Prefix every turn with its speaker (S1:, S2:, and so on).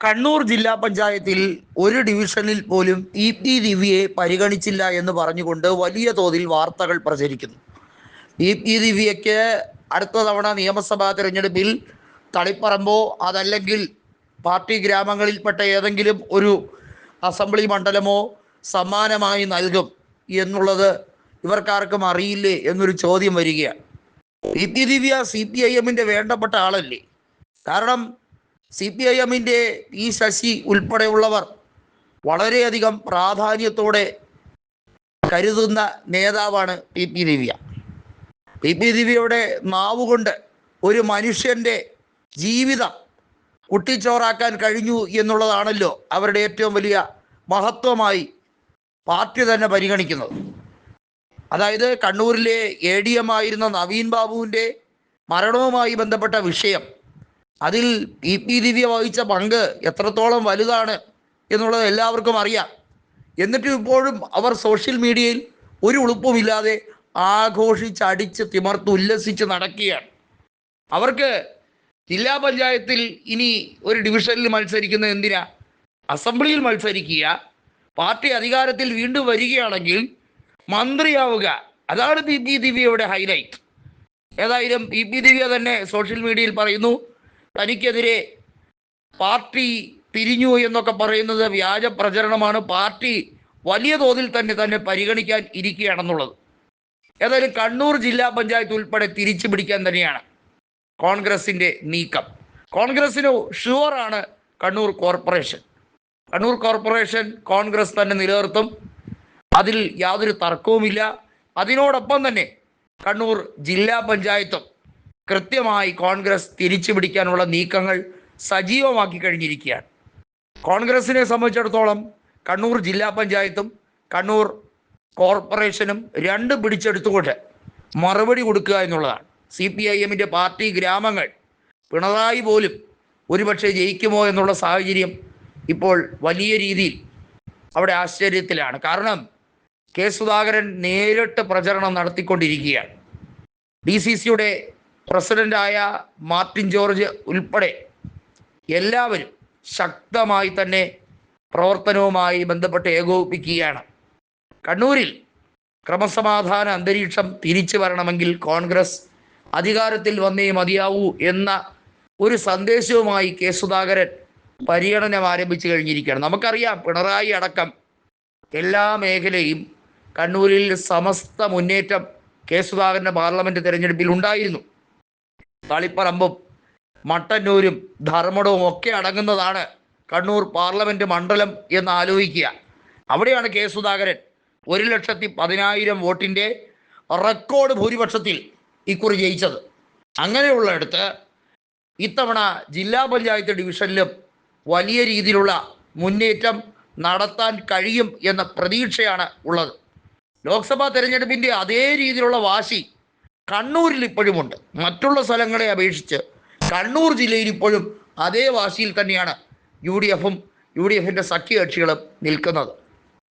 S1: കണ്ണൂർ ജില്ലാ പഞ്ചായത്തിൽ ഒരു ഡിവിഷനിൽ പോലും ഇ പി ദിവ്യയെ പരിഗണിച്ചില്ല എന്ന് പറഞ്ഞുകൊണ്ട് വലിയ തോതിൽ വാർത്തകൾ പ്രചരിക്കുന്നു. ഇ പി ദിവ്യയ്ക്ക് അടുത്ത തവണ നിയമസഭാ തിരഞ്ഞെടുപ്പിൽ തളിപ്പറമ്പോ അതല്ലെങ്കിൽ പാർട്ടി ഗ്രാമങ്ങളിൽപ്പെട്ട ഏതെങ്കിലും ഒരു അസംബ്ലി മണ്ഡലമോ സമ്മാനമായി നൽകും എന്നുള്ളത് ഇവർക്കാർക്കും അറിയില്ലേ എന്നൊരു ചോദ്യം വരികയാണ്. E P Divya C P I എമ്മിന്റെ വേണ്ടപ്പെട്ട ആളല്ലേ? കാരണം സി പി ഐ എമ്മിന്റെ പി ശശി ഉൾപ്പെടെയുള്ളവർ വളരെയധികം പ്രാധാന്യത്തോടെ കരുതുന്ന നേതാവാണ് P P Divya. P P ദിവ്യയുടെ നാവുകൊണ്ട് ഒരു മനുഷ്യന്റെ ജീവിതം കുട്ടിച്ചോറാക്കാൻ കഴിഞ്ഞു എന്നുള്ളതാണല്ലോ അവരുടെ ഏറ്റവും വലിയ മഹത്വമായി പാർട്ടി തന്നെ പരിഗണിക്കുന്നത്. അതായത് കണ്ണൂരിലെ എ ഡി എം ആയിരുന്ന നവീൻ ബാബുവിന്റെ മരണവുമായി ബന്ധപ്പെട്ട വിഷയം അതിൽ ഇ പി ദിവ്യ വഹിച്ച പങ്ക് എത്രത്തോളം വലുതാണ് എന്നുള്ളത് എല്ലാവർക്കും അറിയാം. എന്നിട്ടും ഇപ്പോഴും അവർ സോഷ്യൽ മീഡിയയിൽ ഒരു ഉളുപ്പുമില്ലാതെ ആഘോഷിച്ച് അടിച്ച് തിമർത്ത് ഉല്ലസിച്ച് നടക്കുകയാണ്. അവർക്ക് ജില്ലാ പഞ്ചായത്തിൽ ഇനി ഒരു ഡിവിഷനിൽ മത്സരിക്കുന്ന എന്തിനാ? അസംബ്ലിയിൽ മത്സരിക്കുക. പാർട്ടി അധികാരത്തിൽ വീണ്ടും വരികയാണെങ്കിൽ മന്ത്രിയാവുക. അതാണ് പി പി ദിവ്യയുടെ ഹൈലൈറ്റ്. ഏതായാലും പി പി ദിവ്യ തന്നെ സോഷ്യൽ മീഡിയയിൽ പറയുന്നു. തനിക്കെതിരെ പാർട്ടി പിരിഞ്ഞു എന്നൊക്കെ പറയുന്നത് വ്യാജ പ്രചരണമാണ്. പാർട്ടി വലിയ തോതിൽ തന്നെ തന്നെ പരിഗണിക്കാൻ ഇരിക്കുകയാണെന്നുള്ളത്. ഏതായാലും കണ്ണൂർ ജില്ലാ പഞ്ചായത്ത് ഉൾപ്പെടെ തിരിച്ചു പിടിക്കാൻ തന്നെയാണ് കോൺഗ്രസിന്റെ നീക്കം. കോൺഗ്രസിന് ഷുവറാണ് കണ്ണൂർ കോർപ്പറേഷൻ. കണ്ണൂർ കോർപ്പറേഷൻ കോൺഗ്രസ് തന്നെ നിലനിർത്തും. അതിൽ യാതൊരു തർക്കവുമില്ല. അതിനോടൊപ്പം തന്നെ കണ്ണൂർ ജില്ലാ പഞ്ചായത്തും കൃത്യമായി കോൺഗ്രസ് തിരിച്ചു പിടിക്കാനുള്ള നീക്കങ്ങൾ സജീവമാക്കി കഴിഞ്ഞിരിക്കുകയാണ്. കോൺഗ്രസിനെ സംബന്ധിച്ചിടത്തോളം കണ്ണൂർ ജില്ലാ പഞ്ചായത്തും കണ്ണൂർ കോർപ്പറേഷനും രണ്ട് പിടിച്ചെടുത്തുകൊണ്ട് മറുപടി കൊടുക്കുക എന്നുള്ളതാണ്. സി പി ഐ എമ്മിന്റെ പാർട്ടി ഗ്രാമങ്ങൾ പിണറായി പോലും ഒരുപക്ഷെ ജയിക്കുമോ എന്നുള്ള സാഹചര്യം ഇപ്പോൾ വലിയ രീതിയിൽ അവിടെ ആശ്ചര്യത്തിലാണ്. കാരണം കെ സുധാകരൻ നേരിട്ട് പ്രചരണം നടത്തിക്കൊണ്ടിരിക്കുകയാണ്. ഡി സി സിയുടെ പ്രസിഡന്റായ മാർട്ടിൻ ജോർജ് ഉൾപ്പെടെ എല്ലാവരും ശക്തമായി തന്നെ പ്രവർത്തനവുമായി ബന്ധപ്പെട്ട് ഏകോപിപ്പിക്കുകയാണ്. കണ്ണൂരിൽ ക്രമസമാധാന അന്തരീക്ഷം തിരിച്ചു വരണമെങ്കിൽ കോൺഗ്രസ് അധികാരത്തിൽ വന്നേ മതിയാവൂ എന്ന ഒരു സന്ദേശവുമായി കെ സുധാകരൻ പര്യടനം ആരംഭിച്ചു കഴിഞ്ഞിരിക്കുകയാണ്. നമുക്കറിയാം പിണറായി അടക്കം എല്ലാ മേഖലയും കണ്ണൂരിൽ സമസ്ത മുന്നേറ്റം കെ സുധാകരന്റെ പാർലമെന്റ് തിരഞ്ഞെടുപ്പിൽ ഉണ്ടായിരുന്നു. തളിപ്പറമ്പും മട്ടന്നൂരും ധർമ്മടവും ഒക്കെ അടങ്ങുന്നതാണ് കണ്ണൂർ പാർലമെന്റ് മണ്ഡലം എന്ന് ആലോചിക്കുക അവിടെയാണ് കെ സുധാകരൻ ഒരു ലക്ഷത്തി പതിനായിരം വോട്ടിന്റെ റെക്കോർഡ് ഭൂരിപക്ഷത്തിൽ ഇക്കുറി ജയിച്ചത്. അങ്ങനെയുള്ളിടത്ത് ഇത്തവണ ജില്ലാ പഞ്ചായത്ത് ഡിവിഷനിലും വലിയ രീതിയിലുള്ള മുന്നേറ്റം നടത്താൻ കഴിയും എന്ന പ്രതീക്ഷയാണ് ഉള്ളത്. ലോക്സഭാ തെരഞ്ഞെടുപ്പിന്റെ അതേ രീതിയിലുള്ള വാശി കണ്ണൂരിൽ ഇപ്പോഴുമുണ്ട് മറ്റുള്ള സ്ഥലങ്ങളെ അപേക്ഷിച്ച് കണ്ണൂർ ജില്ലയിൽ ഇപ്പോഴും അതേ വാശിയിൽ തന്നെയാണ് യു ഡി എഫും യു ഡി എഫിന്റെ സഖ്യകക്ഷികളും നിൽക്കുന്നത്.